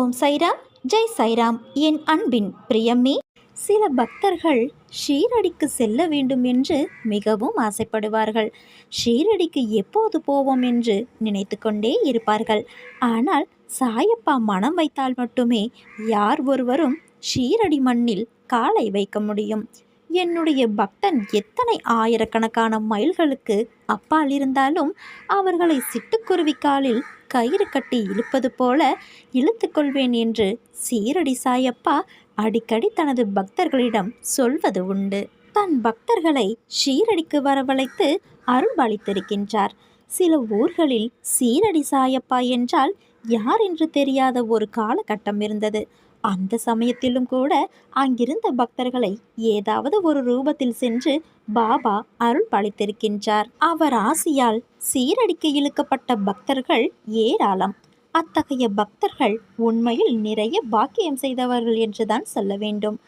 ஓம் சைராம் ஜெய் சைராம். என் அன்பின் பிரியமே சில பக்தர்கள் ஷீரடிக்கு செல்ல வேண்டும் என்று மிகவும் ஆசைப்படுவார்கள். ஷீரடிக்கு எப்போது போவோம் என்று நினைத்து கொண்டே இருப்பார்கள். ஆனால் சாயப்பா மனம் வைத்தால் மட்டுமே யார் ஒருவரும் ஷீரடி மண்ணில் காலை வைக்க முடியும். என்னுடைய பக்தன் எத்தனை ஆயிரக்கணக்கான மைல்களுக்கு அப்பால் இருந்தாலும் அவர்களை சிட்டுக்குருவி காலில் கயிறு கட்டி இழுப்பது போல இழுத்து கொள்வேன் என்று சீரடி சாயப்பா அடிக்கடி தனது பக்தர்களிடம் சொல்வது உண்டு. தன் பக்தர்களை ஷீரடிக்கு வரவழைத்து அருள்பாலித்திருக்கின்றார் சில ஊர்களில் சீரடி சாயப்பா என்றால் யார் என்று தெரியாத ஒரு காலகட்டம் இருந்தது. அந்த சமயத்திலும் கூட அங்கிருந்த பக்தர்களை ஏதாவது ஒரு ரூபத்தில் சென்று பாபா அருள் பாலித்திருக்கின்றார். அவர் ஆசியால் சீரடிக்கு இழுக்கப்பட்ட பக்தர்கள் ஏராளம். அத்தகைய பக்தர்கள் உண்மையில் நிறைய பாக்கியம் செய்தவர்கள் என்றுதான் சொல்ல வேண்டும்.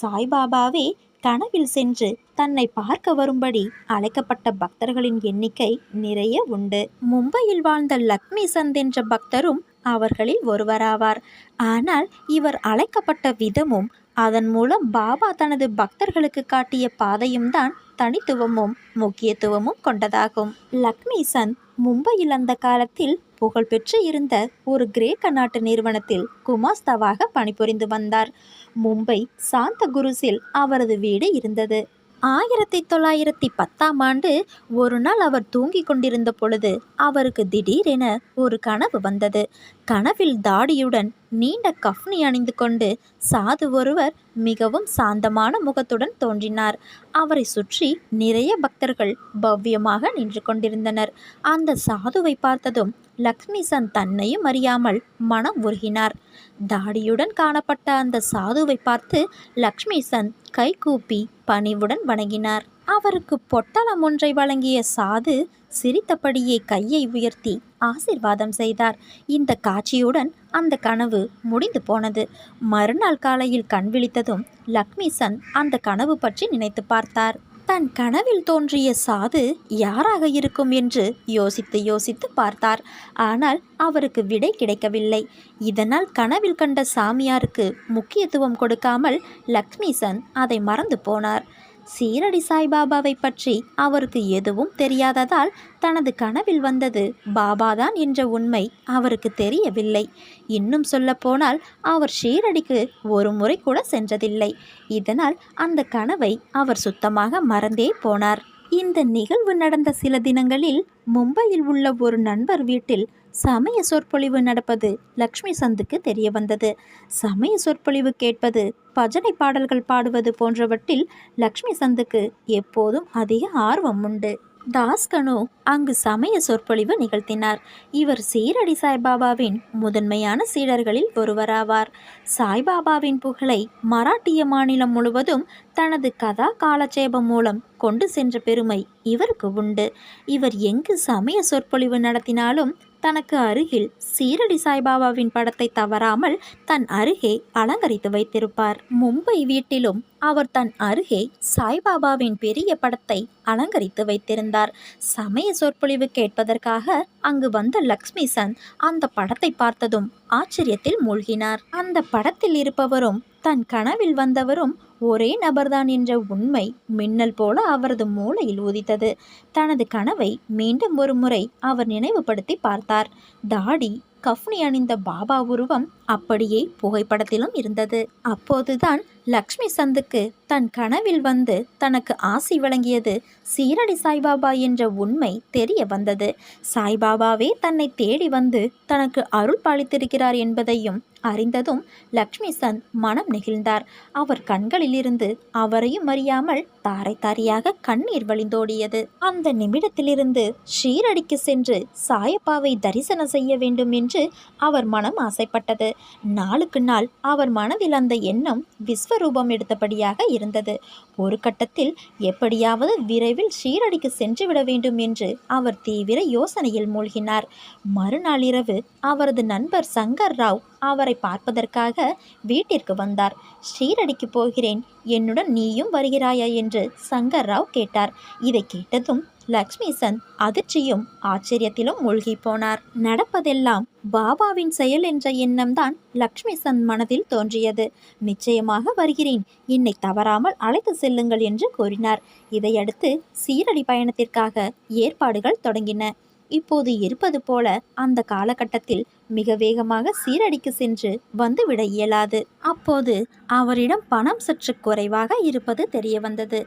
சாய்பாபாவே கனவில் சென்று தன்னை பார்க்க வரும்படி அழைக்கப்பட்ட பக்தர்களின் எண்ணிக்கை நிறைய உண்டு. மும்பையில் வாழ்ந்த லக்ஷ்மி சந்த் என்ற பக்தரும் அவர்களில் ஒருவராவார். ஆனால் இவர் அழைக்கப்பட்ட விதமும் அதன் மூலம் பாபா தனது பக்தர்களுக்கு காட்டிய பாதையும் தான் தனித்துவமும் முக்கியத்துவமும் கொண்டதாகும். லக்ஷ்மிசன் மும்பையில் அந்த காலத்தில் புகழ்பெற்று இருந்த ஒரு கிரேக்க நாட்டு நிறுவனத்தில் குமாஸ்தாவாக பணிபுரிந்து வந்தார். மும்பை சாந்த குருசில் அவரது வீடு இருந்தது. ஆயிரத்தி தொள்ளாயிரத்தி பத்தாம் ஆண்டு ஒரு நாள் அவர் தூங்கிக் கொண்டிருந்த பொழுது அவருக்கு திடீரென ஒரு கனவு வந்தது. கனவில் தாடியுடன் நீண்ட கஃப்னி அணிந்து கொண்டு சாது ஒருவர் மிகவும் சாந்தமான முகத்துடன் தோன்றினார். அவரை சுற்றி நிறைய பக்தர்கள் பவ்யமாக நின்று கொண்டிருந்தனர். அந்த சாதுவை பார்த்ததும் லக்ஷ்மிசன் தன்னையும் அறியாமல் மனம் உருகினார். தாடியுடன் காணப்பட்ட அந்த சாதுவை பார்த்து லக்ஷ்மிசன் கைகூப்பி பணிவுடன் வணங்கினார். அவருக்கு பொட்டலம் ஒன்றை வழங்கிய சாது சிரித்தபடியே கையை உயர்த்தி ஆசிர்வாதம் செய்தார். இந்த காட்சியுடன் அந்த கனவு முடிந்து போனது. மறுநாள் காலையில் கண் விழித்ததும் லக்ஷ்மிசன் அந்த கனவு பற்றி நினைத்து பார்த்தார். தன் கனவில் தோன்றிய சாது யாராக இருக்கும் என்று யோசித்து யோசித்து பார்த்தார். ஆனால் அவருக்கு விடை கிடைக்கவில்லை. இதனால் கனவில் கண்ட சாமியாருக்கு முக்கியத்துவம் கொடுக்காமல் லக்ஷ்மிசன் அதை மறந்து போனார். சீரடி சாய்பாபாவை பற்றி அவருக்கு எதுவும் தெரியாததால் தனது கனவில் வந்தது. பாபாதான் என்ற உண்மை அவருக்கு தெரியவில்லை. இன்னும் சொல்லப்போனால் அவர் ஷீரடிக்கு ஒரு முறை கூட சென்றதில்லை. இதனால் அந்த கனவை அவர் சுத்தமாக மறந்தே போனார். இந்த நிகழ்வு நடந்த சில தினங்களில் மும்பையில் உள்ள ஒரு நண்பர் வீட்டில் சமய சொற்பொழிவு நடப்பது லக்ஷ்மி சந்துக்கு தெரிய வந்தது சமய சொற்பொழிவு கேட்பது பஜனை பாடல்கள் பாடுவது போன்றவற்றில் லக்ஷ்மி சந்துக்கு எப்போதும் அதிக ஆர்வம் உண்டு. தாஸ்கனு அங்கு சமய சொற்பொழிவு நிகழ்த்தினார். இவர் சீரடி சாய்பாபாவின் முதன்மையான சீடர்களில் ஒருவராவார். சாய்பாபாவின் புகழை மராட்டிய மாநிலம் முழுவதும் தனது கதா காலட்சேபம் மூலம் கொண்டு சென்ற பெருமை இவருக்கு உண்டு. இவர் எங்கு சமய சொற்பொழிவு நடத்தினாலும் தனக்கு அருகில் சீரடி சாய்பாபாவின் படத்தை தவறாமல் தன் அருகே அலங்கரித்து வைத்திருப்பார். மும்பை வீட்டிலும் அவர் தன் அருகே சாய்பாபாவின் பெரிய படத்தை அலங்கரித்து வைத்திருந்தார். சமய சொற்பொழிவு கேட்பதற்காக அங்கு வந்த லக்ஷ்மி சன் அந்த படத்தை பார்த்ததும் ஆச்சரியத்தில் மூழ்கினார். அந்த படத்தில் இருப்பவரும் தன் கனவில் வந்தவரும் ஒரே நபர்தான் என்ற உண்மை மின்னல் போல அவரது மூளையில் உதித்தது. தனது கனவை மீண்டும் ஒரு முறை அவர் நினைவுபடுத்தி பார்த்தார். தாடி கஃப்னி அணிந்த பாபா உருவம் அப்படியே புகைப்படத்திலும் இருந்தது. அப்போதுதான் லக்ஷ்மி சந்துக்கு தன் கனவில் வந்து தனக்கு ஆசி வழங்கியது சீரடி சாய்பாபா என்ற உண்மை தெரிய வந்தது. சாய்பாபாவே தன்னை தேடி வந்து தனக்கு அருள் பாலித்திருக்கிறார் என்பதையும் அறிந்ததும் லக்ஷ்மி சந்த் மனம் நெகிழ்ந்தார். அவர் கண்களிலிருந்து அவரையும் அறியாமல் தாரை தாரியாக கண்ணீர் வழிந்தோடியது. அந்த நிமிடத்திலிருந்து ஷீரடிக்கு சென்று சாயப்பாவை தரிசனம் செய்ய வேண்டும் என்று அவர் மனம் ஆசைப்பட்டது. நாளுக்கு நாள் அவர் மனதில் அந்த எண்ணம் விஸ்வரூபம் எடுத்தபடியாக இருந்தது. ஒரு கட்டத்தில் எப்படியாவது விரைவில் ஷீரடிக்கு சென்றுவிட வேண்டும் என்று அவர் தீவிர யோசனையில் மூழ்கினார். மறுநாள் இரவு அவரது நண்பர் சங்கர் ராவ் அவரை பார்ப்பதற்காக வீட்டிற்கு வந்தார். ஷீரடிக்கு போகிறேன். என்னுடன் நீயும் வருகிறாயா? என்று சங்கர் ராவ் கேட்டார். இதை கேட்டதும் லக்ஷ்மி சந்த் அதிர்ச்சியும் ஆச்சரியத்திலும் மூழ்கி போனார். நடப்பதெல்லாம் பாபாவின் செயல் என்ற எண்ணம்தான் லக்ஷ்மி சந்த் மனதில் தோன்றியது. நிச்சயமாக வருகிறேன். என்னை தவறாமல் அழைத்து செல்லுங்கள் என்று கூறினார். இதையடுத்து சீரடி பயணத்திற்காக ஏற்பாடுகள் தொடங்கின. இப்போது இருப்பது போல அந்த காலகட்டத்தில் மிக வேகமாக சீரடிக்கு சென்று வந்துவிட இயலாது. அப்போது அவரிடம் பணம் சற்று குறைவாக இருப்பது தெரிய வந்தது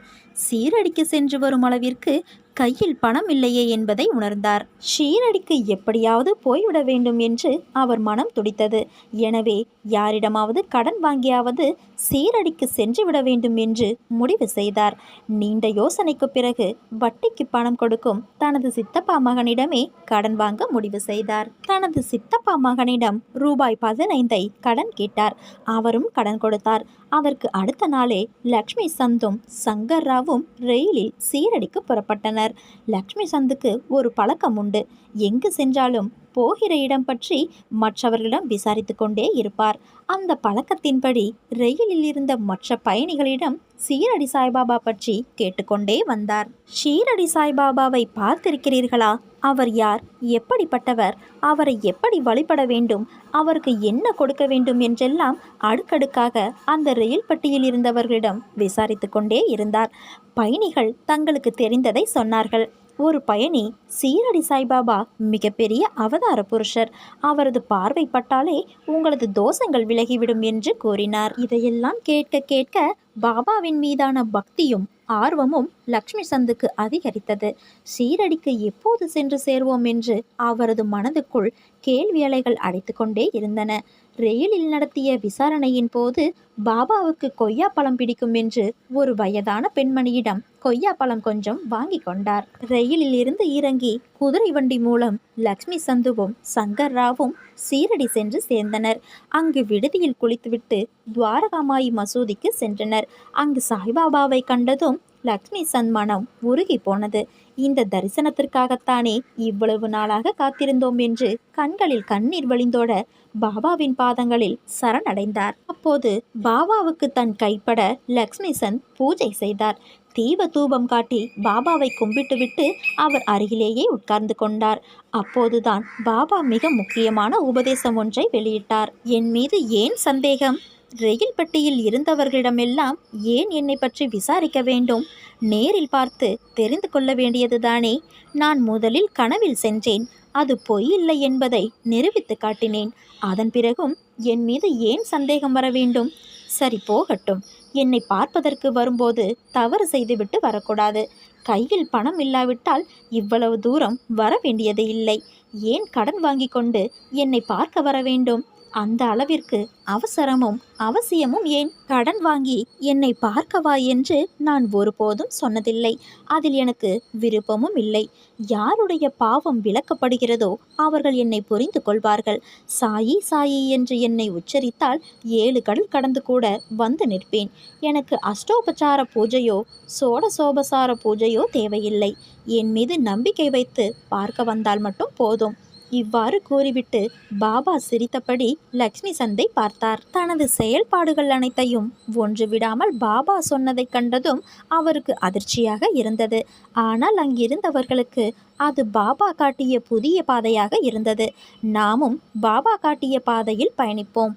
சீரடிக்கு சென்று வரும் அளவிற்கு கையில் பணம் இல்லையே என்பதை உணர்ந்தார். ஷீரடிக்கு எப்படியாவது போய்விட வேண்டும் என்று அவர் மனம் துடித்தது. எனவே யாரிடமாவது கடன் வாங்கியாவது சீரடிக்கு சென்று விட வேண்டும் என்று முடிவு செய்தார். நீண்ட யோசனைக்கு பிறகு வட்டிக்கு பணம் கொடுக்கும் தனது சித்தப்பா மகனிடமே கடன் வாங்க முடிவு செய்தார். தனது சித்தப்பா மகனிடம் ரூபாய் பதினைந்தை கடன் கேட்டார். அவரும் கடன் கொடுத்தார். அதற்கு அடுத்த நாளே லக்ஷ்மி சந்தும் சங்கர் ராவும் ரயிலில் சீரடிக்கு புறப்பட்டனர். லக்ஷ்மி சந்துக்கு ஒரு பழக்கம் உண்டு. எங்கு சென்றாலும் போகிற இடம் பற்றி மற்றவர்களிடம் விசாரித்து கொண்டே இருப்பார். அந்த பழக்கத்தின்படி ரயிலில் இருந்த மற்ற பயணிகளிடம் சீரடி சாய்பாபா பற்றி கேட்டுக்கொண்டே வந்தார். ஷீரடி சாய்பாபாவை பார்த்திருக்கிறீர்களா? அவர் யார்? எப்படிப்பட்டவர்? அவரை எப்படி வழிபட வேண்டும்? அவருக்கு என்ன கொடுக்க வேண்டும் என்றெல்லாம் அடுக்கடுக்காக அந்த ரயில் பட்டியில் இருந்தவர்களிடம் விசாரித்து கொண்டே இருந்தார். பயணிகள் தங்களுக்கு தெரிந்ததை சொன்னார்கள். ஒரு பயணி சீரடி சாய்பாபா மிகப்பெரிய அவதார புருஷர். அவரது பார்வைப்பட்டாலே உங்களது தோஷங்கள் விலகிவிடும் என்று கூறினார். இதையெல்லாம் கேட்க கேட்க பாபாவின் மீதான பக்தியும் ஆர்வமும் லக்ஷ்மி சந்துக்கு அதிகரித்தது. சீரடிக்கு எப்போது சென்று சேர்வோம் என்று அவரது மனதுக்குள் கேள்வி அலைகள் அடைத்து கொண்டே இருந்தன. ரயிலில் நடத்திய விசாரணையின் போது பாபாவுக்கு கொய்யா பழம் பிடிக்கும் என்று ஒரு வயதான பெண்மணியிடம் கொய்யா பழம் கொஞ்சம் வாங்கி கொண்டார். ரயிலில் இருந்து இறங்கி குதிரை வண்டி மூலம் லக்ஷ்மி சந்துவும் சங்கர் ராவும் சீரடி சென்று சேர்ந்தனர். அங்கு விடுதியில் குளித்துவிட்டு துவாரகாமாயி மசூதிக்கு சென்றனர். அங்கு சாய்பாபாவை கண்டதும் லக்ஷ்மி சன் மனம் உருகி போனது. இந்த தரிசனத்திற்காகத்தானே இவ்வளவு நாளாக காத்திருந்தோம் என்று கண்களில் கண்ணீர் வழிந்தோட பாபாவின் பாதங்களில் சரணடைந்தார். அப்போது பாபாவுக்கு தன் கைப்பட லக்ஷ்மி பூஜை செய்தார். தீப தூபம் காட்டி பாபாவை கும்பிட்டுவிட்டு அவர் அருகிலேயே உட்கார்ந்து கொண்டார். அப்போதுதான் பாபா மிக முக்கியமான உபதேசம் ஒன்றை வெளியிட்டார். என் மீது ஏன் சந்தேகம்? ரயில் பெட்டியில் இருந்தவர்களிடமெல்லாம் ஏன் என்னை பற்றி விசாரிக்க வேண்டும்? நேரில் பார்த்து தெரிந்து கொள்ள வேண்டியதுதானே. நான் முதலில் கனவில் சென்றேன். அது பொய் இல்லை என்பதை நிரூபித்து காட்டினேன். அதன் பிறகும் என் மீது ஏன் சந்தேகம் வர வேண்டும்? சரி போகட்டும். என்னை பார்ப்பதற்கு வரும்போது தவறு செய்துவிட்டு வரக்கூடாது. கையில் பணம் இல்லாவிட்டால் இவ்வளவு தூரம் வர வேண்டியது இல்லை. ஏன் கடன் வாங்கி கொண்டு என்னை பார்க்க வர வேண்டும்? அந்த அளவிற்கு அவசரமும் அவசியமும் ஏன்? கடன் வாங்கி என்னை பார்க்கவா என்று நான் ஒருபோதும் சொன்னதில்லை. அதில் எனக்கு விருப்பமும் இல்லை. யாருடைய பாவம் விளக்கப்படுகிறதோ அவர்கள் என்னை புரிந்து கொள்வார்கள். சாயி சாயி என்று என்னை உச்சரித்தால் ஏழு கடல் கடந்து கூட வந்து நிற்பேன். எனக்கு அஷ்டோபச்சார பூஜையோ சோடசோபசார பூஜையோ தேவையில்லை. என் மீது நம்பிக்கை வைத்து பார்க்க வந்தால் மட்டும் போதும். இவ்வாறு கூறிவிட்டு பாபா சிரித்தபடி லக்ஷ்மி சந்தை பார்த்தார். தனது செயல்பாடுகள் அனைத்தையும் ஒன்று விடாமல் பாபா சொன்னதைக் கண்டதும் அவருக்கு அதிர்ச்சியாக இருந்தது. ஆனால் அங்கிருந்தவர்களுக்கு அது பாபா காட்டிய புதிய பாதையாக இருந்தது. நாமும் பாபா காட்டிய பாதையில் பயணிப்போம்.